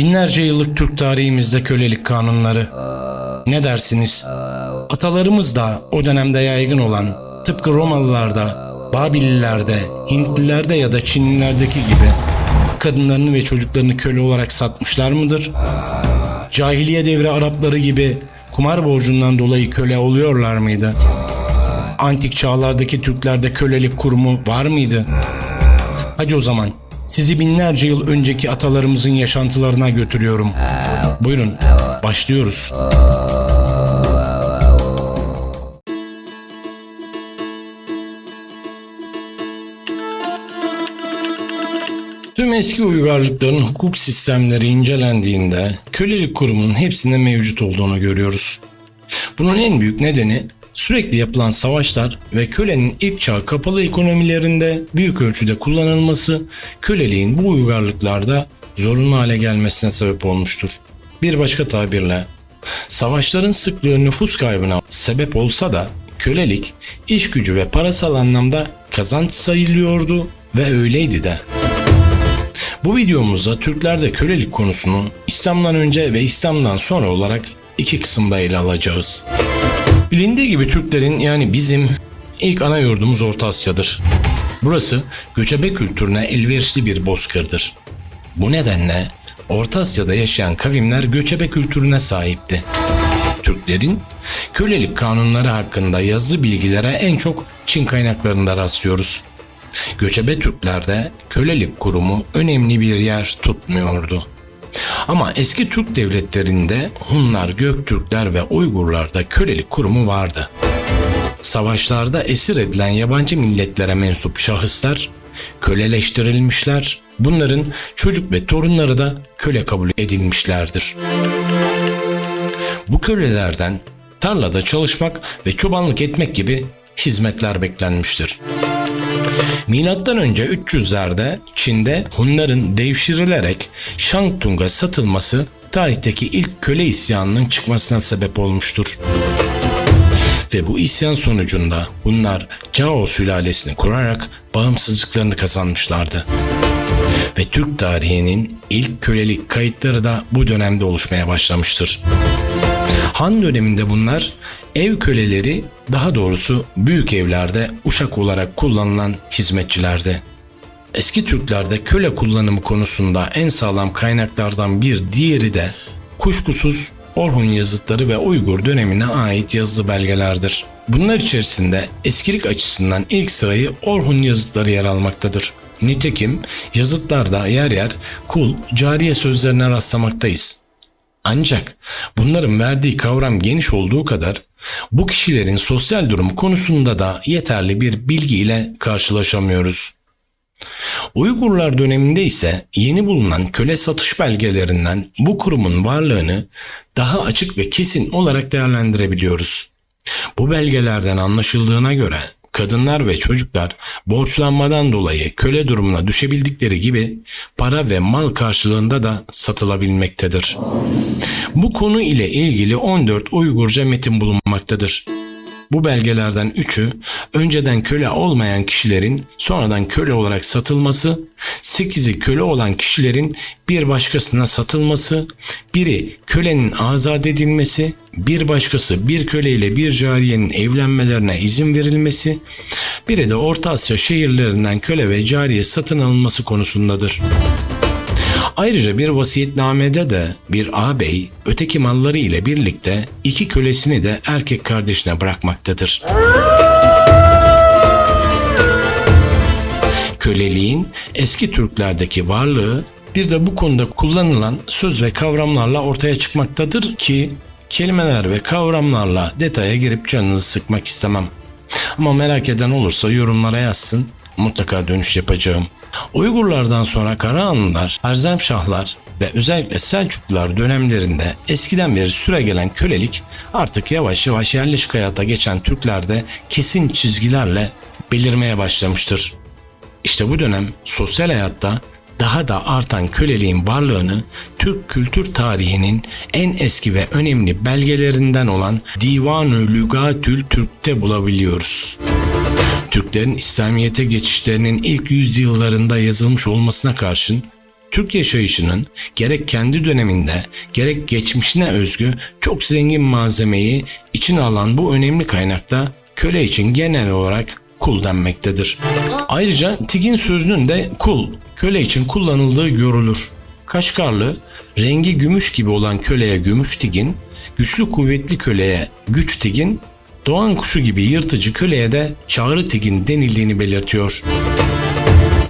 Binlerce yıllık Türk tarihimizde kölelik kanunları. Ne dersiniz? Atalarımız da o dönemde yaygın olan tıpkı Romalılarda, Babililerde, Hintlilerde ya da Çinlilerdeki gibi kadınlarını ve çocuklarını köle olarak satmışlar mıdır? Cahiliye devri Arapları gibi kumar borcundan dolayı köle oluyorlar mıydı? Antik çağlardaki Türklerde kölelik kurumu var mıydı? Hadi o zaman sizi binlerce yıl önceki atalarımızın yaşantılarına götürüyorum. Buyurun başlıyoruz. Tüm eski uygarlıkların hukuk sistemleri incelendiğinde kölelik kurumunun hepsinde mevcut olduğunu görüyoruz. Bunun en büyük nedeni sürekli yapılan savaşlar ve kölenin ilk çağ kapalı ekonomilerinde büyük ölçüde kullanılması köleliğin bu uygarlıklarda zorunlu hale gelmesine sebep olmuştur. Bir başka tabirle savaşların sıklığı nüfus kaybına sebep olsa da kölelik iş gücü ve parasal anlamda kazanç sayılıyordu ve öyleydi de. Bu videomuzda Türklerde kölelik konusunu İslam'dan önce ve İslam'dan sonra olarak iki kısımda ele alacağız. Bilindiği gibi Türklerin yani bizim ilk ana yurdumuz Orta Asya'dır. Burası göçebe kültürüne elverişli bir bozkırdır. Bu nedenle Orta Asya'da yaşayan kavimler göçebe kültürüne sahipti. Türklerin kölelik kanunları hakkında yazılı bilgilere en çok Çin kaynaklarında rastlıyoruz. Göçebe Türklerde kölelik kurumu önemli bir yer tutmuyordu. Ama eski Türk devletlerinde Hunlar, Göktürkler ve Uygurlarda kölelik kurumu vardı. Savaşlarda esir edilen yabancı milletlere mensup şahıslar köleleştirilmişler. Bunların çocuk ve torunları da köle kabul edilmişlerdir. Bu kölelerden tarlada çalışmak ve çobanlık etmek gibi hizmetler beklenmiştir. Milattan önce 300'lerde Çin'de Hunların devşirilerek Şangtung'a satılması tarihteki ilk köle isyanının çıkmasına sebep olmuştur. Ve bu isyan sonucunda Hunlar Cao sülalesini kurarak bağımsızlıklarını kazanmışlardı. Ve Türk tarihinin ilk kölelik kayıtları da bu dönemde oluşmaya başlamıştır. Han döneminde bunlar ev köleleri daha doğrusu büyük evlerde uşak olarak kullanılan hizmetçilerdi. Eski Türklerde köle kullanımı konusunda en sağlam kaynaklardan bir diğeri de kuşkusuz Orhun yazıtları ve Uygur dönemine ait yazılı belgelerdir. Bunlar içerisinde eskilik açısından ilk sırayı Orhun yazıtları yer almaktadır. Nitekim yazıtlarda yer yer kul, cariye sözlerine rastlamaktayız. Ancak bunların verdiği kavram geniş olduğu kadar bu kişilerin sosyal durumu konusunda da yeterli bir bilgi ile karşılaşamıyoruz. Uygurlar döneminde ise yeni bulunan köle satış belgelerinden bu kurumun varlığını daha açık ve kesin olarak değerlendirebiliyoruz. Bu belgelerden anlaşıldığına göre kadınlar ve çocuklar borçlanmadan dolayı köle durumuna düşebildikleri gibi para ve mal karşılığında da satılabilmektedir. Bu konu ile ilgili 14 Uygurca metin bulunmaktadır. Bu belgelerden üçü önceden köle olmayan kişilerin sonradan köle olarak satılması, 8'i köle olan kişilerin bir başkasına satılması, biri kölenin azat edilmesi, bir başkası bir köle ile bir cariyenin evlenmelerine izin verilmesi, biri de Orta Asya şehirlerinden köle ve cariye satın alınması konusundadır. Ayrıca bir vasiyetnamede de bir ağabey öteki malları ile birlikte iki kölesini de erkek kardeşine bırakmaktadır. Köleliğin eski Türklerdeki varlığı bir de bu konuda kullanılan söz ve kavramlarla ortaya çıkmaktadır ki kelimeler ve kavramlarla detaya girip canınızı sıkmak istemem. Ama merak eden olursa yorumlara yazsın mutlaka dönüş yapacağım. Uygurlardan sonra Karahanlılar, Erzemşahlar ve özellikle Selçuklular dönemlerinde eskiden beri süre gelen kölelik artık yavaş yavaş yerleşik hayata geçen Türklerde kesin çizgilerle belirmeye başlamıştır. İşte bu dönem sosyal hayatta daha da artan köleliğin varlığını Türk kültür tarihinin en eski ve önemli belgelerinden olan Divan-ı Lügatül Türk'te bulabiliyoruz. Türklerin İslamiyet'e geçişlerinin ilk yüzyıllarında yazılmış olmasına karşın Türk yaşayışının gerek kendi döneminde gerek geçmişine özgü çok zengin malzemeyi içine alan bu önemli kaynakta köle için genel olarak kul denmektedir. Ayrıca tigin sözünün de kul, köle için kullanıldığı görülür. Kaşgarlı, rengi gümüş gibi olan köleye gümüş tigin, güçlü kuvvetli köleye güç tigin, doğan kuşu gibi yırtıcı köleye de çağrı tigin denildiğini belirtiyor.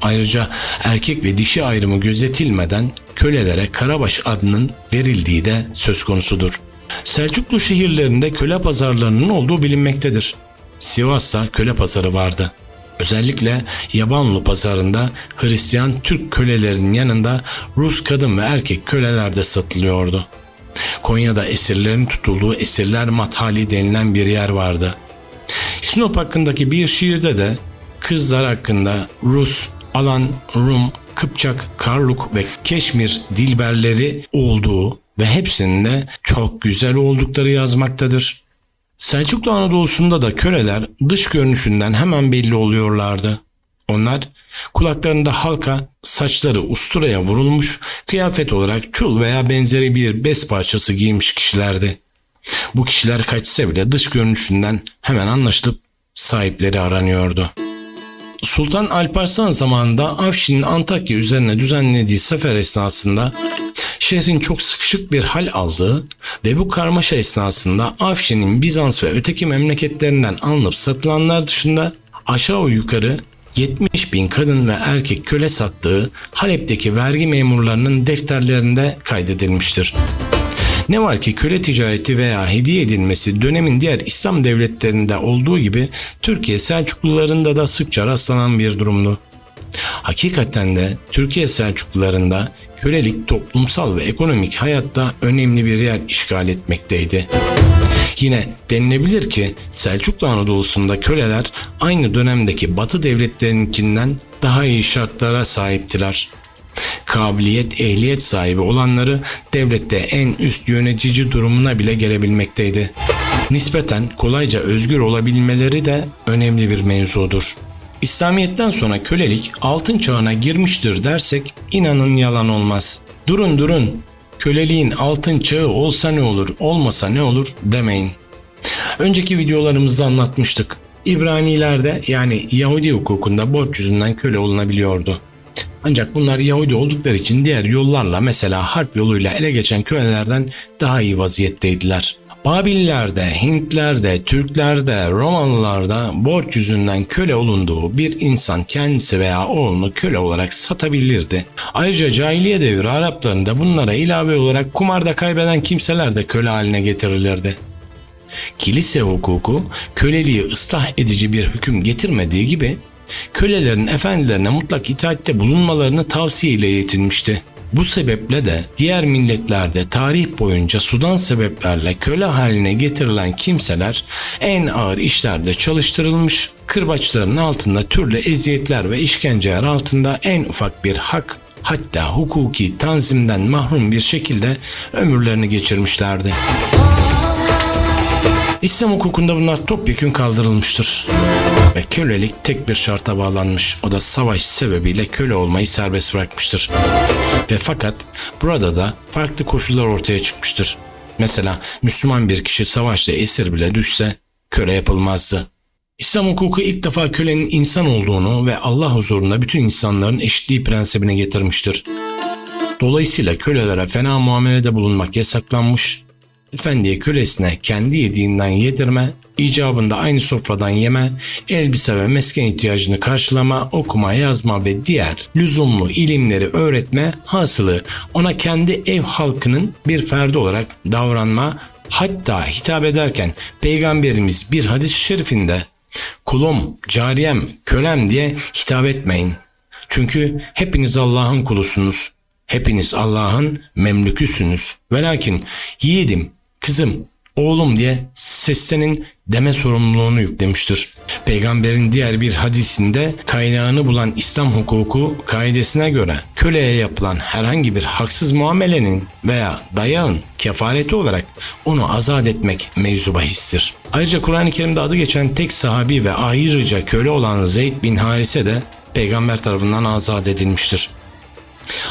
Ayrıca erkek ve dişi ayrımı gözetilmeden kölelere Karabaş adının verildiği de söz konusudur. Selçuklu şehirlerinde köle pazarlarının olduğu bilinmektedir. Sivas'ta köle pazarı vardı. Özellikle Yabanlı pazarında Hristiyan Türk kölelerinin yanında Rus kadın ve erkek köleler de satılıyordu. Konya'da esirlerin tutulduğu esirler mathali denilen bir yer vardı. Sinop hakkındaki bir şiirde de kızlar hakkında Rus, Alan, Rum, Kıpçak, Karluk ve Keşmir dilberleri olduğu ve hepsinin de çok güzel oldukları yazmaktadır. Selçuklu Anadolu'sunda da köleler dış görünüşünden hemen belli oluyorlardı. Onlar kulaklarında halka, saçları usturaya vurulmuş, kıyafet olarak çul veya benzeri bir bez parçası giymiş kişilerdi. Bu kişiler kaçsa bile dış görünüşünden hemen anlaşılıp sahipleri aranıyordu. Sultan Alparslan zamanında Afşin'in Antakya üzerine düzenlediği sefer esnasında şehrin çok sıkışık bir hal aldığı ve bu karmaşa esnasında Afşin'in Bizans ve öteki memleketlerinden alınıp satılanlar dışında aşağı yukarı 70 bin kadın ve erkek köle sattığı Halep'teki vergi memurlarının defterlerinde kaydedilmiştir. Ne var ki köle ticareti veya hediye edilmesi dönemin diğer İslam devletlerinde olduğu gibi Türkiye Selçuklularında da sıkça rastlanan bir durumdu. Hakikaten de Türkiye Selçuklularında kölelik toplumsal ve ekonomik hayatta önemli bir yer işgal etmekteydi. Yine denilebilir ki Selçuklu Anadolu'sunda köleler aynı dönemdeki Batı devletlerinkinden daha iyi şartlara sahiptiler kabiliyet, ehliyet sahibi olanları devlette en üst yönetici durumuna bile gelebilmekteydi. Nispeten kolayca özgür olabilmeleri de önemli bir mevzudur. İslamiyet'ten sonra kölelik altın çağına girmiştir dersek inanın yalan olmaz. Durun durun, köleliğin altın çağı olsa ne olur, olmasa ne olur demeyin. Önceki videolarımızda anlatmıştık. İbranilerde yani Yahudi hukukunda borç yüzünden köle olunabiliyordu. Ancak bunlar Yahudi oldukları için diğer yollarla mesela harp yoluyla ele geçen kölelerden daha iyi vaziyetteydiler. Babillerde, Hintlerde, Türklerde, Romalılarda borç yüzünden köle olunduğu bir insan kendisi veya oğlunu köle olarak satabilirdi. Ayrıca cahiliye devri Araplarında bunlara ilave olarak kumarda kaybeden kimseler de köle haline getirilirdi. Kilise hukuku köleliği ıslah edici bir hüküm getirmediği gibi kölelerin efendilerine mutlak itaatte bulunmalarını tavsiye ile yetinmişti. Bu sebeple de diğer milletlerde tarih boyunca sudan sebeplerle köle haline getirilen kimseler en ağır işlerde çalıştırılmış, kırbaçların altında türlü eziyetler ve işkenceler altında en ufak bir hak hatta hukuki tanzimden mahrum bir şekilde ömürlerini geçirmişlerdi. İslam hukukunda bunlar topyekün kaldırılmıştır. Ve kölelik tek bir şarta bağlanmış. O da savaş sebebiyle köle olmayı serbest bırakmıştır. Ve fakat burada da farklı koşullar ortaya çıkmıştır. Mesela Müslüman bir kişi savaşta esir bile düşse köle yapılmazdı. İslam hukuku ilk defa kölenin insan olduğunu ve Allah huzurunda bütün insanların eşitliği prensibine getirmiştir. Dolayısıyla kölelere fena muamelede bulunmak yasaklanmış, efendiye kölesine kendi yediğinden yedirme, icabında aynı sofradan yeme, elbise ve mesken ihtiyacını karşılama, okuma, yazma ve diğer lüzumlu ilimleri öğretme, hasılı ona kendi ev halkının bir ferdi olarak davranma, hatta hitap ederken Peygamberimiz bir hadis-i şerifinde kulum, cariyem, kölem diye hitap etmeyin. Çünkü hepiniz Allah'ın kulusunuz. Hepiniz Allah'ın memlüküsünüz. Velakin yiğidim, kızım, oğlum diye seslenin deme sorumluluğunu yüklemiştir. Peygamberin diğer bir hadisinde kaynağını bulan İslam hukuku kaidesine göre köleye yapılan herhangi bir haksız muamelenin veya dayağın kefareti olarak onu azat etmek mevzu bahistir. Ayrıca Kur'an-ı Kerim'de adı geçen tek sahabi ve ayrıca köle olan Zeyd bin Harise de peygamber tarafından azat edilmiştir.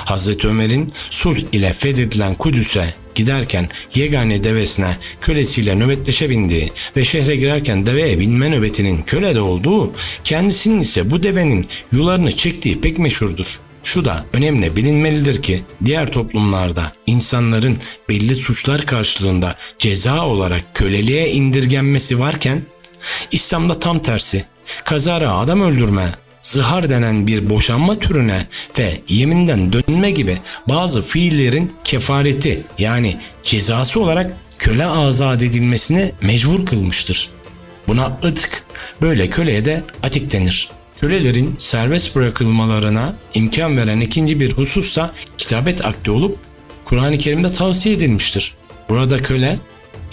Hazreti Ömer'in sulh ile fethedilen Kudüs'e giderken yegane devesine kölesiyle nöbetleşe bindiği ve şehre girerken deveye binme nöbetinin kölede olduğu, kendisinin ise bu devenin yularını çektiği pek meşhurdur. Şu da önemli bilinmelidir ki diğer toplumlarda insanların belli suçlar karşılığında ceza olarak köleliğe indirgenmesi varken İslam'da tam tersi kazara adam öldürme, zihar denen bir boşanma türüne ve yeminden dönme gibi bazı fiillerin kefareti yani cezası olarak köle azat edilmesine mecbur kılmıştır. Buna ıtk, böyle köleye de atik denir. Kölelerin serbest bırakılmalarına imkan veren ikinci bir husus da kitabet akdi olup Kur'an-ı Kerim'de tavsiye edilmiştir. Burada köle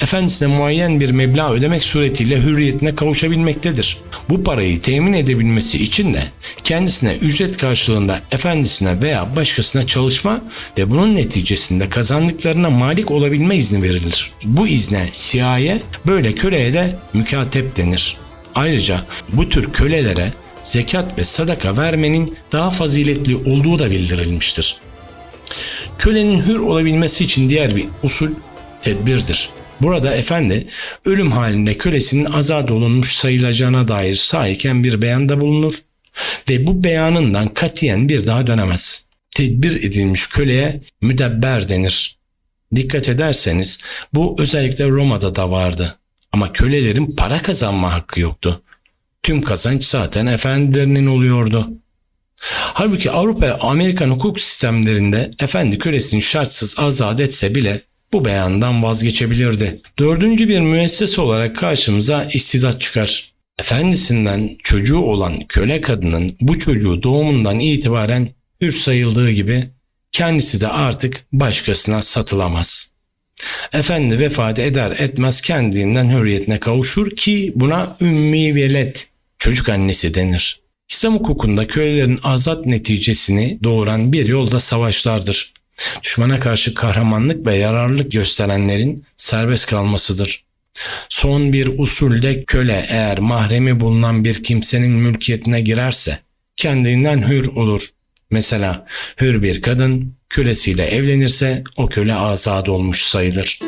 efendisine muayyen bir meblağ ödemek suretiyle hürriyetine kavuşabilmektedir. Bu parayı temin edebilmesi için de kendisine ücret karşılığında efendisine veya başkasına çalışma ve bunun neticesinde kazandıklarına malik olabilme izni verilir. Bu izne siyaye böyle köleye de mükatep denir. Ayrıca bu tür kölelere zekat ve sadaka vermenin daha faziletli olduğu da bildirilmiştir. Kölenin hür olabilmesi için diğer bir usul tedbirdir. Burada efendi ölüm halinde kölesinin azat olunmuş sayılacağına dair sahiden bir beyanda bulunur ve bu beyanından katiyen bir daha dönemez. Tedbir edilmiş köleye müdebber denir. Dikkat ederseniz bu özellikle Roma'da da vardı. Ama kölelerin para kazanma hakkı yoktu. Tüm kazanç zaten efendilerinin oluyordu. Halbuki Avrupa ve Amerikan hukuk sistemlerinde efendi kölesini şartsız azat etse bile bu beyandan vazgeçebilirdi. Dördüncü bir müessese olarak karşımıza istidat çıkar. Efendisinden çocuğu olan köle kadının bu çocuğu doğumundan itibaren hür sayıldığı gibi kendisi de artık başkasına satılamaz. Efendi vefat eder etmez kendinden hürriyetine kavuşur ki buna ümmi velet çocuk annesi denir. İslam hukukunda kölelerin azat neticesini doğuran bir yolda savaşlardır. Düşmana karşı kahramanlık ve yararlılık gösterenlerin serbest kalmasıdır. Son bir usulde köle eğer mahremi bulunan bir kimsenin mülkiyetine girerse kendinden hür olur. Mesela hür bir kadın kölesiyle evlenirse o köle azad olmuş sayılır.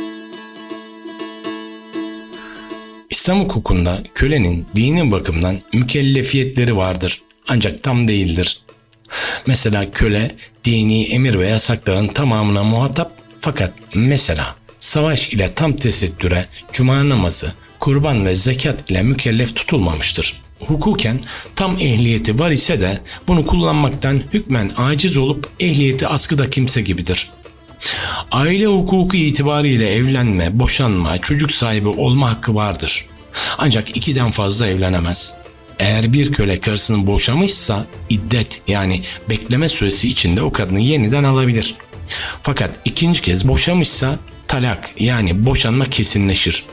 İslam hukukunda kölenin dini bakımdan mükellefiyetleri vardır ancak tam değildir. Mesela köle dini emir ve yasakların tamamına muhatap fakat mesela savaş ile tam tesettüre, cuma namazı, kurban ve zekat ile mükellef tutulmamıştır. Hukuken tam ehliyeti var ise de bunu kullanmaktan hükmen aciz olup ehliyeti askıda kimse gibidir. Aile hukuku itibariyle evlenme, boşanma, çocuk sahibi olma hakkı vardır. Ancak ikiden fazla evlenemez. Eğer bir köle karısını boşamışsa iddet yani bekleme süresi içinde o kadını yeniden alabilir. Fakat ikinci kez boşamışsa talak yani boşanma kesinleşir.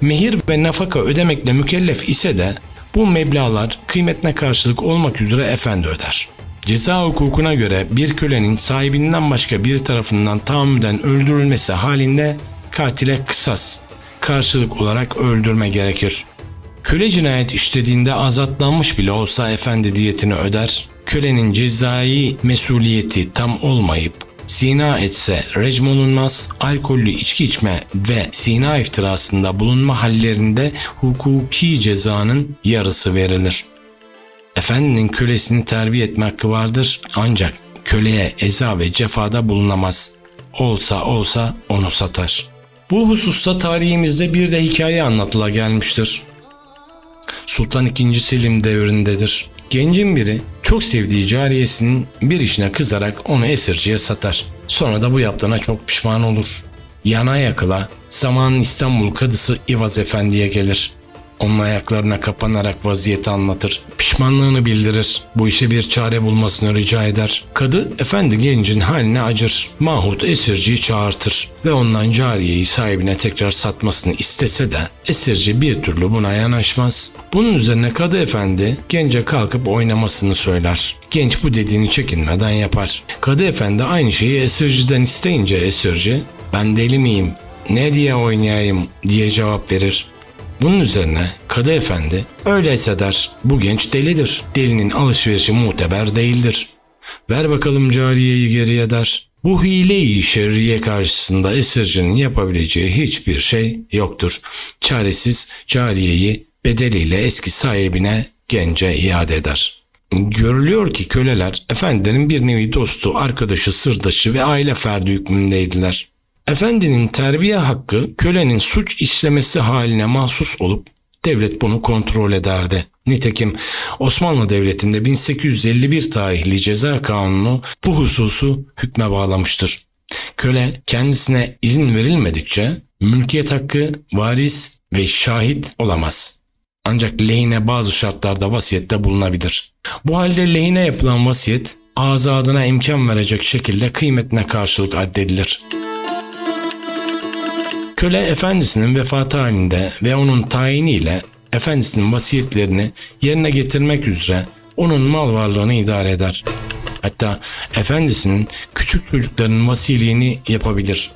Mehir ve nafaka ödemekle mükellef ise de bu meblağlar kıymetine karşılık olmak üzere efendi öder. Ceza hukukuna göre bir kölenin sahibinden başka bir tarafından tahammüden öldürülmesi halinde katile kısas, karşılık olarak öldürme gerekir. Köle cinayet işlediğinde azatlanmış bile olsa efendi diyetini öder. Kölenin cezai mesuliyeti tam olmayıp zina etse recm olunmaz, alkollü içki içme ve zina iftirasında bulunma hallerinde hukuki cezanın yarısı verilir. Efendinin kölesini terbiye etme hakkı vardır ancak köleye eza ve cefada bulunamaz. Olsa olsa onu satar. Bu hususta tarihimizde bir de hikaye anlatıla gelmiştir. Sultan II. Selim devrindedir. Gencin biri çok sevdiği cariyesinin bir işine kızarak onu esirciye satar. Sonra da bu yaptığına çok pişman olur. Yana yakıla zamanın İstanbul kadısı İvaz Efendi'ye gelir. Onun ayaklarına kapanarak vaziyeti anlatır. Pişmanlığını bildirir. Bu işe bir çare bulmasını rica eder. Kadı efendi gencin haline acır. Mahmut esirciyi çağırtır ve ondan cariyeyi sahibine tekrar satmasını istese de esirci bir türlü buna yanaşmaz. Bunun üzerine kadı efendi gence kalkıp oynamasını söyler. Genç bu dediğini çekinmeden yapar. Kadı efendi aynı şeyi esirciden isteyince esirci ben deli miyim ne diye oynayayım diye cevap verir. Bunun üzerine Kadı Efendi öyleyse der bu genç delidir. Delinin alışverişi muteber değildir. ver bakalım cariyeyi geriye der. Bu hile-i şerriye karşısında esircinin yapabileceği hiçbir şey yoktur. Çaresiz cariyeyi bedeliyle eski sahibine gence iade eder. Görülüyor ki köleler efendinin bir nevi dostu, arkadaşı, sırdaşı ve aile ferdi hükmündeydiler. Efendinin terbiye hakkı kölenin suç işlemesi haline mahsus olup devlet bunu kontrol ederdi. Nitekim Osmanlı Devleti'nde 1851 tarihli ceza kanunu bu hususu hükme bağlamıştır. Köle kendisine izin verilmedikçe mülkiyet hakkı, varis ve şahit olamaz. Ancak lehine bazı şartlarda vasiyette bulunabilir. Bu halde lehine yapılan vasiyet azadına imkan verecek şekilde kıymetine karşılık addedilir. Köle efendisinin vefatı halinde ve onun tayiniyle efendisinin vasiyetlerini yerine getirmek üzere onun mal varlığını idare eder. Hatta efendisinin küçük çocuklarının vasiliğini yapabilir.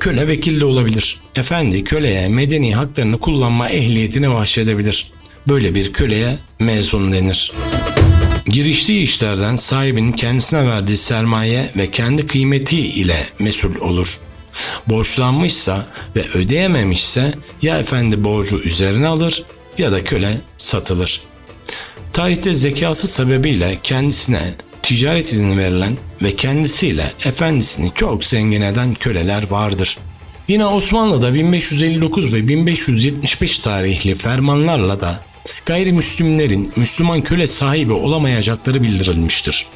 Köle vekil de olabilir. Efendi köleye medeni haklarını kullanma ehliyetini bahşedebilir. Böyle bir köleye mezun denir. Giriştiği işlerden sahibinin kendisine verdiği sermaye ve kendi kıymeti ile mesul olur. Borçlanmışsa ve ödeyememişse ya efendi borcu üzerine alır ya da köle satılır. Tarihte zekası sebebiyle kendisine ticaret izni verilen ve kendisiyle efendisini çok zengin eden köleler vardır. Yine Osmanlı'da 1559 ve 1575 tarihli fermanlarla da gayrimüslimlerin Müslüman köle sahibi olamayacakları bildirilmiştir.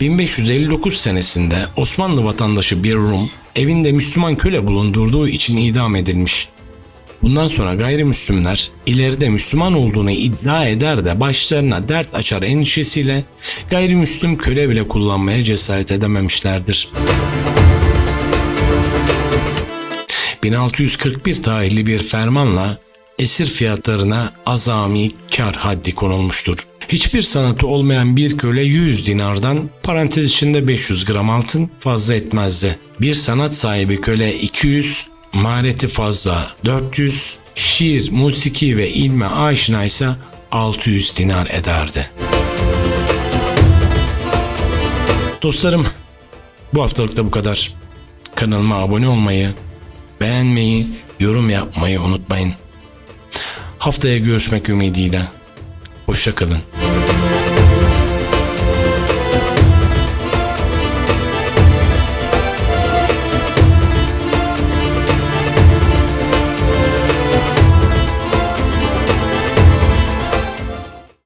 1559 senesinde Osmanlı vatandaşı bir Rum evinde Müslüman köle bulundurduğu için idam edilmiş. Bundan sonra gayrimüslimler ileride Müslüman olduğunu iddia eder de başlarına dert açar endişesiyle gayrimüslim köle bile kullanmaya cesaret edememişlerdir. 1641 tarihli bir fermanla esir fiyatlarına azami kar haddi konulmuştur. Hiçbir sanatı olmayan bir köle 100 dinardan parantez içinde 500 gram altın fazla etmezdi. Bir sanat sahibi köle 200, mahareti fazla 400, şiir, musiki ve ilme aşina ise 600 dinar ederdi. Dostlarım bu haftalık da bu kadar. Kanalıma abone olmayı, beğenmeyi, yorum yapmayı unutmayın. Haftaya görüşmek ümidiyle. Hoşçakalın.